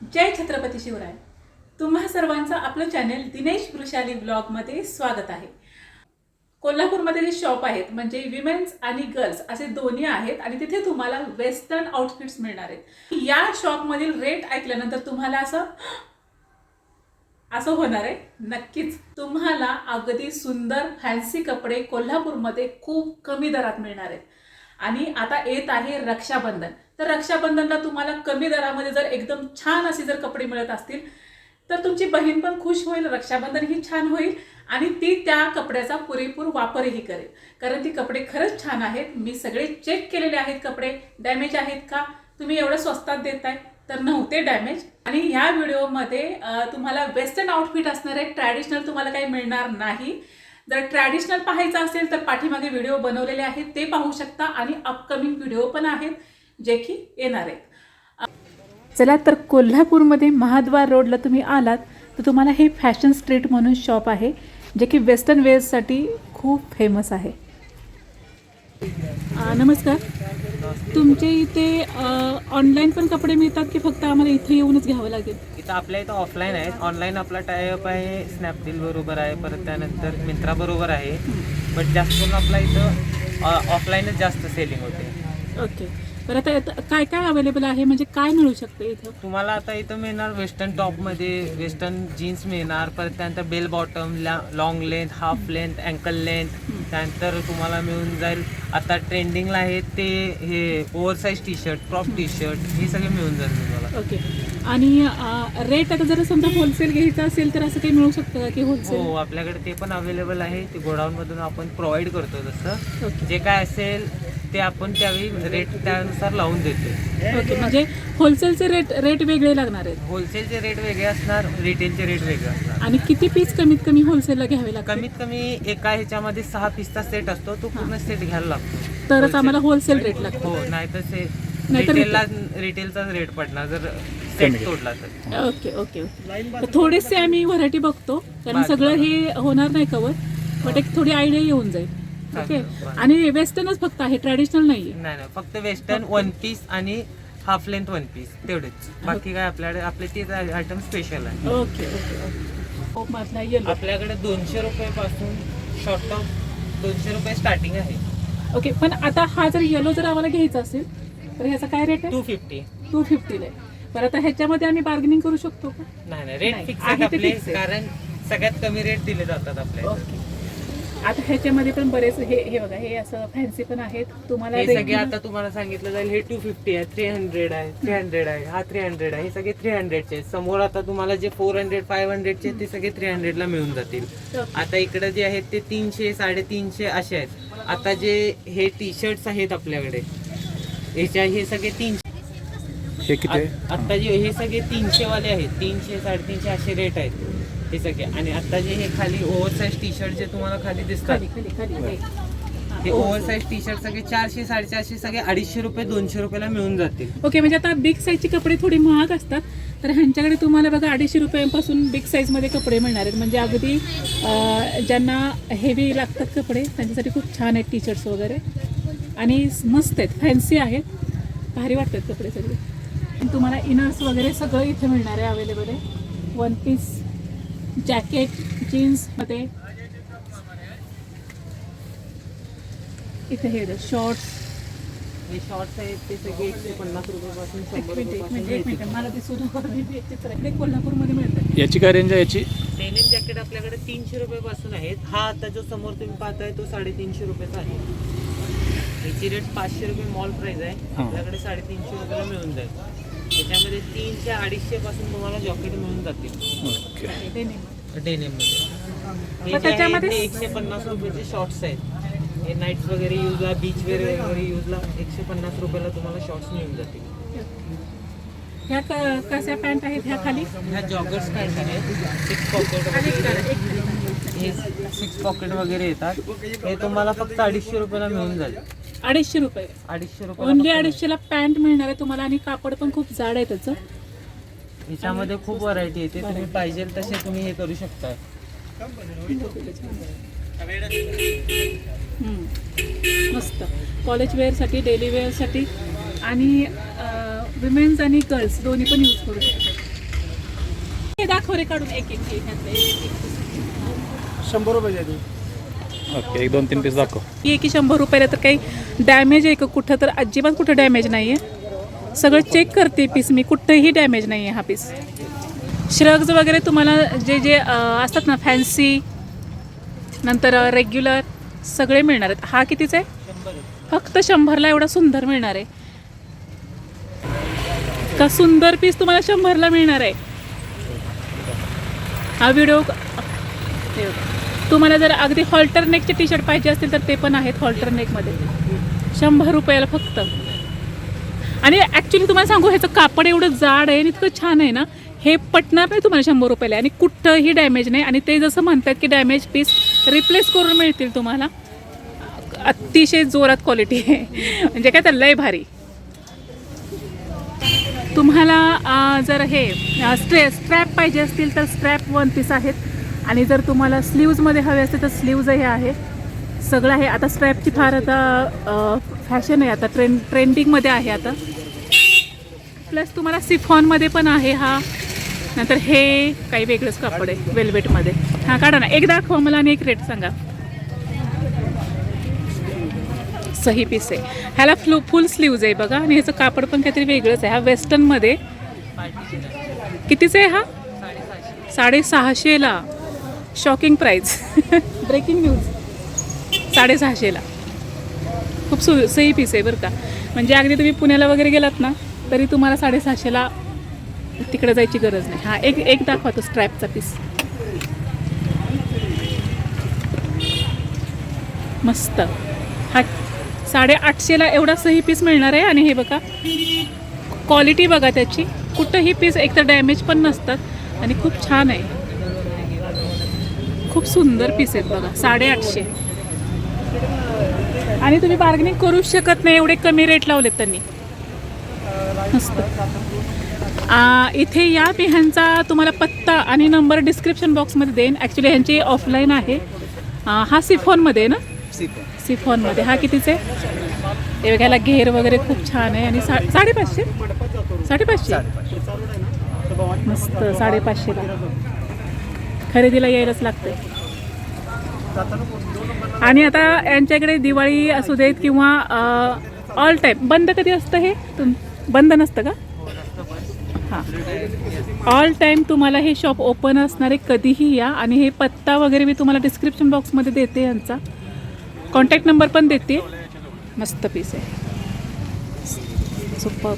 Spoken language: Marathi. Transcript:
जय छत्रपती शिवराय. तुम्हा सर्वांचं आपलं चॅनेल दिनेश वृषाली ब्लॉगमध्ये स्वागत आहे. कोल्हापूरमध्ये जे शॉप आहेत म्हणजे विमेन्स आणि गर्ल्स असे दोन्ही आहेत आणि तिथे तुम्हाला वेस्टर्न आउटफिट्स मिळणार आहेत. या शॉपमधील रेट ऐकल्यानंतर तुम्हाला असं असं होणार आहे नक्कीच. तुम्हाला अगदी सुंदर फॅन्सी कपडे कोल्हापूरमध्ये खूप कमी दरात मिळणार आहेत. आणि आता येत आहे रक्षाबंधन. तर रक्षाबंधनला तुम्हाला कमी दरामध्ये जर एकदम छान असे जर कपडे मिळत असतील तर तुमची बहीण पण खुश होईल रक्षाबंधन ही छान होईल आणि ती त्या कपड्याचा पुरेपूर वापरही करेल. कारण ती कपडे खरंच छान आहेत. मी सगळे चेक केलेले आहेत कपडे. डॅमेज आहेत का? तुम्ही एवढं स्वस्तात देताय तर नव्हते डॅमेज आणि ह्या व्हिडिओमध्ये तुम्हाला वेस्टर्न आउटफिट असणार आहे. ट्रॅडिशनल तुम्हाला काही मिळणार नाही. जर ट्रॅडिशनल पाहायचं असेल तर पाठीमागे व्हिडिओ बनवलेले आहेत ते पाहू शकता. आणि अपकमिंग व्हिडिओ पण आहेत. जे की येणार आहेत. चला तर कोल्हापूरमध्ये महाद्वार रोडला तुम्ही आलात तर तुम्हाला हे फॅशन स्ट्रीट म्हणून शॉप आहे जे की वेस्टर्न वेअर्ससाठी खूप फेमस आहे. नमस्कार. तुमचे इथे ऑनलाईन पण कपडे मिळतात की फक्त आम्हाला इथे येऊनच घ्यावं लागेल? इथं आपल्या इथं ऑफलाईन आहे ऑनलाईन आपला टायअप आहे स्नॅपडील बरोबर आहे परत त्यानंतर मिंत्रा बरोबर आहे. बट जास्त करून आपला इथं ऑफलाईनच जास्त सेलिंग होते. ओके बरं आता यात काय काय अवेलेबल आहे? म्हणजे काय मिळू शकतं इथं? तुम्हाला आता इथं मिळणार वेस्टर्न टॉपमध्ये वेस्टर्न जीन्स मिळणार परत त्यानंतर bell bottom long length half length ankle length त्यानंतर तुम्हाला मिळून जाईल. आता ट्रेंडिंगला आहे ते हे oversize T shirt crop T shirt हे सगळे मिळून जाईल तुम्हाला. ओके आणि रेट आता जर समजा होलसेल घ्यायचं असेल तर असं काही मिळू शकतं का की हो होलसेल आपल्याकडे ते पण अवेलेबल आहे. ते गोडाऊनमधून आपण प्रोव्हाइड करतो तसं. ओके जे काय असेल ते आपण त्यावेळी रेट त्यानुसार लावून देतो ओके म्हणजे होलसेलचे रेट रेट वेगळे लागणार आहेत. होलसेलचे रेट वेगळे असणार रिटेलचे रेट वेगळे असणार. आणि किती पीस कमीत कमी होलसेलला घ्यावे लागतात कमीत कमी एका ह्याच्यामध्ये सहा पीसचा सेट असतो तो पूर्ण सेट घ्यायला लागतो. तरच आम्हाला होलसेल रेट लागतो. हो नाही तर से नाहीतर रिटेलला रिटेलचाच रेट पडणार जर सेट तोडला तर. Okay okay okay. तर थोडेसे आम्ही व्हरायटी बघतो कारण सगळं हे होणार नाही कवर बट एक थोडी आयडिया येऊन जाईल. ओके. आणि वेस्टर्नच फक्त आहे ट्रॅडिशनल नाही नाही नाही फक्त वेस्टर्न वन पीस आणि हाफ लेंथ वन पीस तेवढेच. बाकी काय आपल्याकडे आपले ते आयटम स्पेशल आहे. ओके हो येलो आपल्याकडे दोनशे रुपयापासून शॉर्ट टॉप दोनशे रुपये स्टार्टिंग आहे. ओके पण आता हा जर येलो जर आम्हाला घ्यायचा असेल तर ह्याचा काय रेट आहे? टू फिफ्टी टू फिफ्टीला आहे बरं आता ह्याच्यामध्ये आम्ही बार्गेनिंग करू शकतो का? नाही नाही रेट फिक्स आहे आपले. कारण सगळ्यात कमी रेट दिले जातात आपल्या इथं. ओके. आता ह्याच्यामध्ये पण बरेच हे हे बघा हे असं फॅन्सी पण आहेत. तुम्हाला हे सगळे regular- आता तुम्हाला सांगितलं जाईल हे टू फिफ्टी आहे थ्री हंड्रेड आहे थ्री हंड्रेड आहे हा थ्री हंड्रेड आहे हे सगळे थ्री हंड्रेडचे आहेत. समोर आता तुम्हाला जे फोर हंड्रेड फाईव्ह हंड्रेडचे ते सगळे थ्री हंड्रेडला मिळून जातील. आता इकडे जे आहेत ते तीनशे साडेतीनशे असे आहेत. आता जे हे टी शर्ट्स आहेत आपल्याकडे याच्या हे सगळे तीनशे हे किती आहे? आत- आता जे हे सगळे तीनशे वाले आहेत तीनशे साडेतीनशे असे रेट आहेत. हे सगळे आणि आता जे हे खाली ओव्हरसाईज टी शर्ट जे तुम्हाला खाली दिसतात ते. ओव्हरसाईज टी शर्ट सगळे चारशे साडेचारशे सगळे अडीचशे रुपये दोनशे रुपयाला मिळून जातील. ओके म्हणजे आता बिग साईजचे कपडे थोडे महाग असतात तर ह्यांच्याकडे तुम्हाला बघा अडीचशे रुपयांपासून बिग साईजमध्ये कपडे मिळणार आहेत. म्हणजे अगदी ज्यांना हेवी लागतात कपडे त्यांच्यासाठी खूप छान आहेत टी शर्ट्स वगैरे. आणि मस्त आहेत फॅन्सी आहेत. भारी वाटतात कपडे सगळे. तुम्हाला इनर्स वगैरे सगळं इथे मिळणार आहे अवेलेबल आहे. वन पीस जॅकेट जीन्समध्ये इथे हे शॉर्ट्स हे शॉर्ट्स आहेत ते सगळे एकशे पन्नास रुपयापासून एक मिनिट एक मिनिट एक रुपयापासून मिनिट. मला ते सुरू ते कोल्हापूरमध्ये मिळतात याची काय रेंज आहे याची? डेनिम जॅकेट आपल्याकडे तीनशे रुपयापासून आहेत. हा आता जो समोर तुम्ही पाहताय तो साडेतीनशे रुपयाचा आहे. याची रेट पाचशे रुपये मॉल प्राइस आहे. हा. आपल्याकडे साडेतीनशे रुपयाला मिळून जाईल. त्याच्यामध्ये तीनशे अडीचशे पासून तुम्हाला जॉकेट मिळून जातील. ओके. डेनिम डेनिममध्ये मग हे जे आहे त्याच्यामध्ये- एकशे पन्नास रुपयाचे शॉर्ट्स आहेत. हे नाईट्स वगैरे यूजला बीच वगैरे यूजला एकशे पन्नास रुपयाला तुम्हाला शॉर्ट्स मिळून जातील. ह्या क- कशा पॅन्ट आहेत? ह्या खाली? ह्या जॉगर्स पॅन्ट आहेत. सिक्स पॉकेट वगैरे हे सिक्स पॉकेट वगैरे येतात. हे तुम्हाला फक्त अडीचशे रुपयाला मिळून जाईल. अडीचशे रुपये. अडीचशे ओनली रुपये अडीचशेला पॅन्ट मिळणार आहे तुम्हाला आणि कापड पण खूप जाड आहे त्याचं. याच्यामध्ये खूप व्हरायटी येते तुम्ही पाहिजे तसे तुम्ही हे करू शकता. हम्म. मस्त. कॉलेज वेअरसाठी डेली वेअरसाठी आणि विमेन्स आणि गर्ल्स दोन्ही पण यूज करू शकतात खोरे काढून एक एक एक ह्यातले एक एक शंभर रुपये द्या ओके एक दोन तीन पीस दाखव. ही की शंभर रुपयाला तर काही डॅमेज आहे का कुठं? तर अजिबात कुठं डॅमेज नाही आहे सगळं चेक करते पीस मी कुठंही डॅमेज नाही आहे हा पीस श्रग्ज वगैरे तुम्हाला जे जे असतात ना फॅन्सी नंतर रेग्युलर सगळे मिळणार आहेत. हा कितीचा आहे? फक्त शंभरला एवढा सुंदर मिळणार आहे. का सुंदर पीस तुम्हाला शंभरला मिळणार आहे? हा व्हिडिओ तुम्हाला जर अगदी हॉल्टर नेकचे टी शर्ट पाहिजे असतील तर ते पण आहेत हॉल्टर नेकमध्ये शंभर रुपयाला फक्त. आणि ॲक्च्युली तुम्हाला सांगू ह्याचं कापड एवढं जाड आहे आणि इतकं छान आहे ना हे पटणार नाही तुम्हाला शंभर रुपयाला. आणि कुठंही डॅमेज नाही. आणि ते जसं म्हणतात की डॅमेज पीस रिप्लेस करून मिळतील तुम्हाला. अतिशय जोरात क्वालिटी आहे. म्हणजे काय तर लय भारी. तुम्हाला जर हे स्ट्रे स्ट्रॅप पाहिजे असतील तर स्ट्रॅप वन पीस आहेत. आणि जर तुम्हाला स्लीव्जमध्ये हवे असते तर स्लीव्ज हे आहे. सगळं आहे. आता स्ट्रॅपची फार आता फॅशन आहे. आता ट्रेंड ट्रेंडिंगमध्ये आहे आता. प्लस तुम्हाला सिफॉनमध्ये पण आहे हा. नंतर हे काही वेगळंच कापड आहे वेल्वेटमध्ये. हां काढा ना. एक दाखवा मला आणि एक रेट सांगा. सही पीस आहे. ह्याला फ्लू फुल स्लीव्ज आहे बघा. आणि ह्याचं कापड पण काहीतरी वेगळंच आहे. हा वेस्टर्नमध्ये. कितीचं आहे हा? साडेसहाशेला. शॉकिंग प्राईज ब्रेकिंग न्यूज साडेसहाशेला. खूप सु सही पीस आहे बरं का. म्हणजे अगदी तुम्ही पुण्याला वगैरे गेलात ना तरी तुम्हाला साडेसहाशेला तिकडे जायची गरज नाही. हा एक एक दाखवा तो स्ट्रॅपचा पीस मस्त. हा साडेआठशेला एवढा सही पीस मिळणार आहे आणि हे बघा क्वालिटी बघा त्याची. कुठंही पीस एकतर डॅमेज पण नसतात आणि खूप छान आहे. खूप सुंदर पीस आहेत बघा साडेआठशे. आणि तुम्ही बार्गेनिंग करूच शकत नाही एवढे कमी रेट लावलेत त्यांनी. मस्त. इथे या बिह्यांचा ह्यांचा तुम्हाला पत्ता आणि नंबर डिस्क्रिप्शन बॉक्समध्ये देईन. ॲक्च्युली ह्यांची ऑफलाईन आहे. हा सिफॉनमध्ये आहे ना? सिफॉनमध्ये. हा कितीचे? हे बघायला घेर वगैरे खूप छान आहे. आणि सा साडेपाचशे? साडेपाचशे? मस्त साडेपाचशे. खरेदीला यायलाच लागते आणि आता यांच्याकडे दिवाळी असू देत किंवा ऑल टाईम बंद कधी असतं हे? तुम बंद नसतं का? हां. ऑल टाईम तुम्हाला हे शॉप ओपन असणारे कधीही या आणि हे पत्ता वगैरे मी तुम्हाला डिस्क्रिप्शन बॉक्समध्ये देते यांचा. कॉन्टॅक्ट नंबर पण देते. मस्त पीस आहे. सुपर